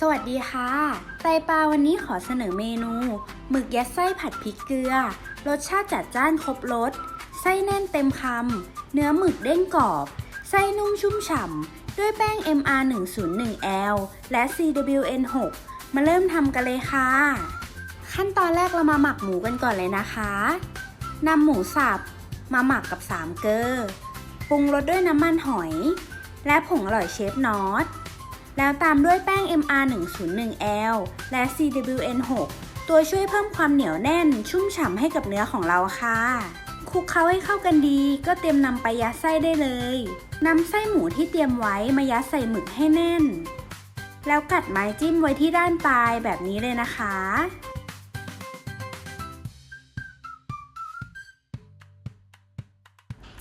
สวัสดีค่ะไตปลาวันนี้ขอเสนอเมนูหมึกยัดไส้ผัดพริกเกลือ รสชาติจัดจ้านครบรส ไส้แน่นเต็มคำ เนื้อหมึกเด้งกรอบ ไส้นุ่มชุ่มฉ่ำ ด้วยแป้ง MR 1 0 1 L และ CWN 6มาเริ่มทำกันเลยค่ะ ขั้นตอนแรกเรามาหมักหมูกันก่อนเลยนะคะนำหมูสับ มาหมักกับ3เกลอปรุงรสด้วยน้ำมันหอย และผงอร่อยเชฟนอต แล้วตามด้วยแป้ง MR 1 0 1 L และ CWN 6 ตัวช่วยเพิ่มความเหนียวแน่น ชุ่มฉ่ำให้กับเนื้อของเราค่ะคลุกเคล้าให้เข้ากันดี ก็เตรียมนำไปยัดไส้ได้เลยนำไส้หมูที่เตรียมไว้มายัดใส่หมึกให้แน่น แล้วกัดไม้จิ้มไว้ที่ด้านปลายแบบนี้เลยนะคะ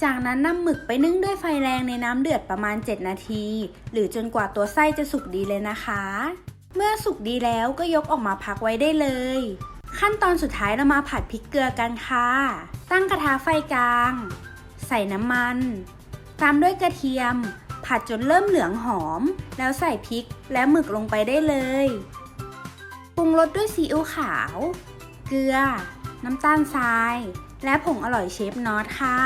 จากนั้นนำหมึกไปนึ่งด้วยไฟแรงในน้ำเดือดประมาณ 7 นาที หรือจนกว่าตัวไส้จะสุกดีเลยนะคะ เมื่อสุกดีแล้วก็ยกออกมาพักไว้ได้เลย ขั้นตอนสุดท้ายเรามาผัดพริกเกลือกันค่ะ ตั้งกระทะไฟกลาง ใส่น้ำมัน ตามด้วยกระเทียม ผัดจนเริ่มเหลืองหอม แล้วใส่พริกและหมึกลงไปได้เลย ปรุงรสด้วยซีอิ๊วขาว เกลือ น้ำตาลทราย และผงอร่อยเชฟนอตค่ะ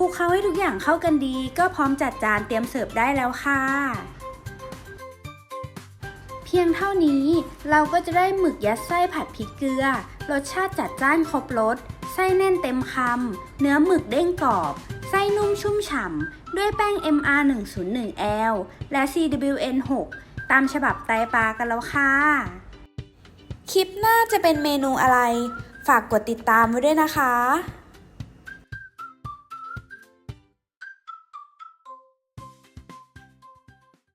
ลุกเคล้าให้ทุกอย่างเข้ากันดี ก็พร้อมจัดจานเตรียมเสิร์ฟได้แล้วค่ะ เพียงเท่านี้เราก็จะได้หมึกยัดไส้ผัดพริกเกลือ รสชาติจัดจ้านครบรสไส้แน่นเต็มคำ เนื้อหมึกเด้งกรอบ ไส้นุ่มชุ่มฉ่ำ ด้วยแป้ง MR 1 0 1 L และ CWN 6ตามฉบับไตปลากันแล้วค่ะ คลิปหน้าจะเป็นเมนูอะไร ฝากกดติดตามไว้ด้วยนะคะ